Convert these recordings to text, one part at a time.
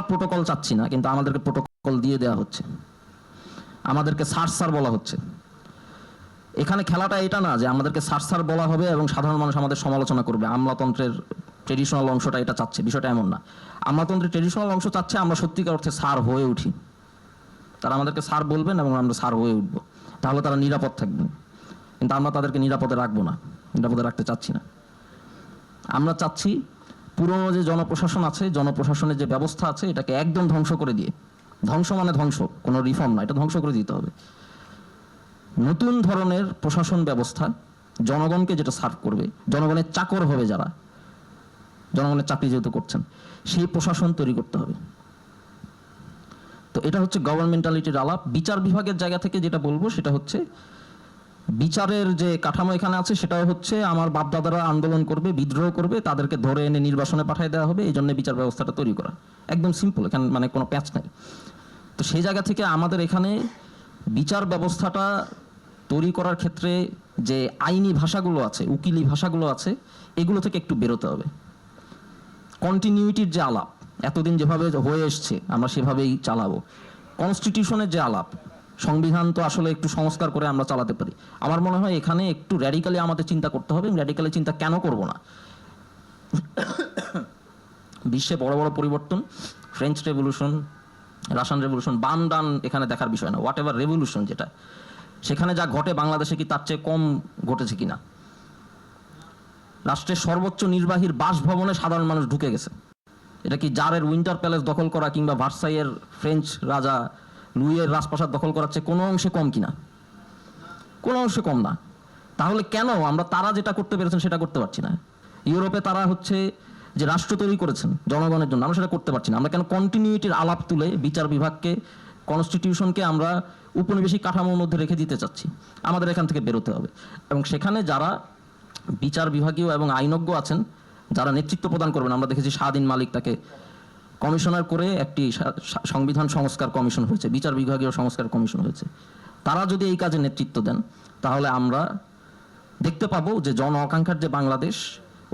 Protocol চাচ্ছি না, কিন্তু আমাদেরকে প্রোটোকল দিয়ে দেওয়া হচ্ছে। আমাদেরকে সার সার বলা হচ্ছে। এখানে খেলাটা এটা না যে আমাদেরকে সার সার বলা হবে এবং সাধারণ মানুষ আমাদের সমালোচনা করবে। আমলাতন্ত্রের ট্রেডিশনাল অংশটা এটা চাচ্ছে, বিষয়টা এমন না। আমলাতন্ত্রের ট্রেডিশনাল অংশ চাচ্ছে আমরা সত্যিকার অর্থে সার হয়ে উঠি। তারা আমাদেরকে সার বলবেন এবং আমরা সার হয়ে উঠবো। তাহলে তারা নিরাপদ থাকবেন। কিন্তু আমরা তাদেরকে নিরাপদে রাখব না, নিরাপদে রাখতে চাচ্ছি না। আমরা চাচ্ছি পুরনো যে জনপ্রশাসন আছে, জনপ্রশাসনের যে ব্যবস্থা আছে, এটাকে একদম ধ্বংস করে দিয়ে। ধ্বংস মানে ধ্বংস, কোনো রিফর্ম না, এটা ধ্বংস করে দিতে হবে। নতুন ধরনের প্রশাসন ব্যবস্থা জনগণকে যেটা সার্ভ করবে, জনগণের চাকর হবে যারা, জনগণের চাকরি যেহেতু করছেন, সেই প্রশাসন তৈরি করতে হবে। তো এটা হচ্ছে গভর্নমেন্টালিটির আলাপ। বিচার বিভাগের জায়গা থেকে যেটা বলব, সেটা হচ্ছে বিচারের যে কাঠামো এখানে আছে সেটাও হচ্ছে আমার বাপদাদারা আন্দোলন করবে, বিদ্রোহ করবে, তাদেরকে ধরে এনে নির্বাসনে পাঠিয়ে দেওয়া হবে, এই জন্য বিচার ব্যবস্থাটা তৈরি করা। একদম সিম্পল এখানে মানে কোনো প্যাচ নাই। তো সেই জায়গা থেকে আমাদের এখানে বিচার ব্যবস্থাটা তৈরি করার ক্ষেত্রে যে আইনি ভাষাগুলো আছে, উকিলি ভাষাগুলো আছে, এগুলো থেকে একটু বেরোতে হবে। কন্টিনিউটির যে আলাপ, এতদিন যেভাবে হয়ে এসছে, আমরা সেভাবেই চালাবো। কনস্টিটিউশনের যে আলাপ সংবিধান তো আসলে একটু সংস্কার করে আমরা চালাতে পারি। আমার মনে হয় এখানে একটু র্যাডিক্যালি আমাদের চিন্তা করতে হবে র্যাডিক্যালি চিন্তা কেন করব না? বিশ্বে বড় বড় পরিবর্তন ফ্রেঞ্চ রেভলিউশন রাশিয়ান রেভলিউশন বাম ডান এখানে দেখার বিষয় না হোয়াট এভার রেভলিউশন যেটা, সেখানে যা ঘটে বাংলাদেশে কি তার চেয়ে কম ঘটেছে কিনা? রাষ্ট্রের সর্বোচ্চ নির্বাহীর বাসভবনে সাধারণ মানুষ ঢুকে গেছে। এটা কি জারের উইন্টার প্যালেস দখল করা কিংবা ভার্সাইয়ের ফ্রেঞ্চ রাজা লুইয়ের রাজপ্রাসাদ দখল করার চেয়ে কোনো অংশে কম কিনা? কোনো অংশে কম না। তাহলে কেন আমরা তারা যেটা করতে পেরেছেন সেটা করতে পারছি না? ইউরোপে তারা হচ্ছে যে রাষ্ট্র তৈরি করেছেন জনগণের জন্য, আমরা সেটা করতে পারছি না। আমরা কেন কন্টিনিউটির আলাপ তুলে বিচার বিভাগকে কনস্টিটিউশনকে আমরা উপনিবেশিক কাঠামোর মধ্যে রেখে দিতে চাচ্ছি? আমাদের এখান থেকে বেরোতে হবে। এবং সেখানে যারা বিচার বিভাগীয় এবং আইনজ্ঞ আছেন, যারা নেতৃত্ব প্রদান করবেন, আমরা দেখেছি স্বাধীন মালিক তাকে কমিশনার করে একটি সংবিধান সংস্কার কমিশন হয়েছে, বিচার বিভাগীয় সংস্কার কমিশন হয়েছে। তারা যদি এই কাজে নেতৃত্ব দেন, তাহলে আমরা দেখতে পাবো যে জন আকাঙ্ক্ষার যে বাংলাদেশ,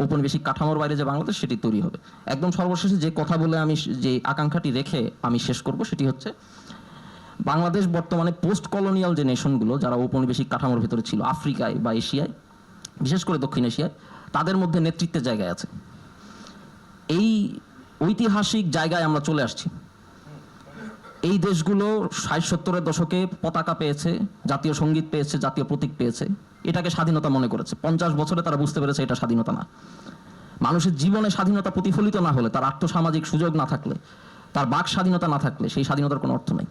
ঔপনিবেশিক কাঠামোর বাইরে যে বাংলাদেশ, সেটি তৈরি হবে। একদম সর্বশেষে যে কথা বলে আমি যে আকাঙ্ক্ষাটি রেখে আমি শেষ করব, সেটি হচ্ছে বাংলাদেশ বর্তমানে পোস্ট কলোনিয়াল যে নেশনগুলো, যারা ঔপনিবেশিক কাঠামোর ভিতরে ছিল, আফ্রিকায় বা এশিয়ায়, বিশেষ করে দক্ষিণ এশিয়ায়, তাদের মধ্যে নেতৃত্বের জায়গায় আছে। এই ঐতিহাসিক জায়গায় আমরা চলে আসছি। এই দেশগুলো ষাট সত্তরের দশকে পতাকা পেয়েছে, জাতীয় সংগীত পেয়েছে, জাতীয় প্রতীক পেয়েছে। এটাকে স্বাধীনতা মনে করেছে। পঞ্চাশ বছরে তারা বুঝতে পেরেছে এটা স্বাধীনতা না। মানুষের জীবনে স্বাধীনতা প্রতিফলিত না হলে, তার আর্থসামাজিক সুযোগ না থাকলে, তার বাক স্বাধীনতা না থাকলে সেই স্বাধীনতার কোনো অর্থ নেই।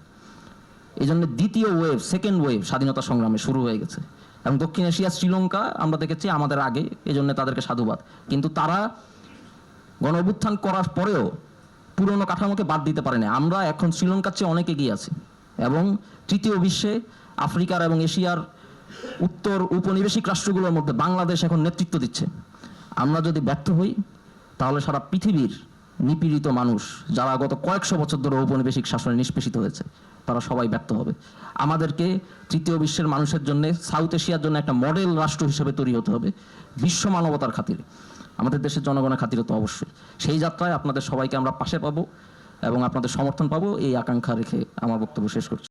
এই জন্য দ্বিতীয় ওয়েভ, সেকেন্ড ওয়েভ স্বাধীনতা সংগ্রামে শুরু হয়ে গেছে। এবং দক্ষিণ এশিয়া, শ্রীলঙ্কা আমরা দেখেছি আমাদের আগে এই জন্য তাদেরকে সাধুবাদ। কিন্তু তারা গণ অভ্যুত্থান করার পরেও পুরনো কাঠামোকে বাদ দিতে পারেনি। আমরা এখন শ্রীলঙ্কার চেয়ে অনেক এগিয়ে আছি এবং তৃতীয় বিশ্বে আফ্রিকার এবং এশিয়ার উত্তর উপনিবেশিক রাষ্ট্রগুলোর মধ্যে বাংলাদেশ এখন নেতৃত্ব দিচ্ছে। আমরা যদি ব্যর্থ হই, তাহলে সারা পৃথিবীর নিপীড়িত মানুষ, যারা গত কয়েকশো বছর ধরে ঔপনিবেশিক শাসনে নিষ্পেষিত হয়েছে, তারা সবাই ব্যর্থ হবে। আমাদেরকে তৃতীয় বিশ্বের মানুষের জন্য, সাউথ এশিয়ার জন্য একটা মডেল রাষ্ট্র হিসেবে তৈরি হতে হবে, বিশ্ব মানবতার খাতিরে। আমাদের দেশের জনগণের খাতিরে তো অবশ্যই। সেই যাত্রায় আপনাদের সবাইকে আমরা পাশে পাবো এবং আপনাদের সমর্থন পাবো। এই আকাঙ্ক্ষা রেখে আমার বক্তব্য শেষ করছি।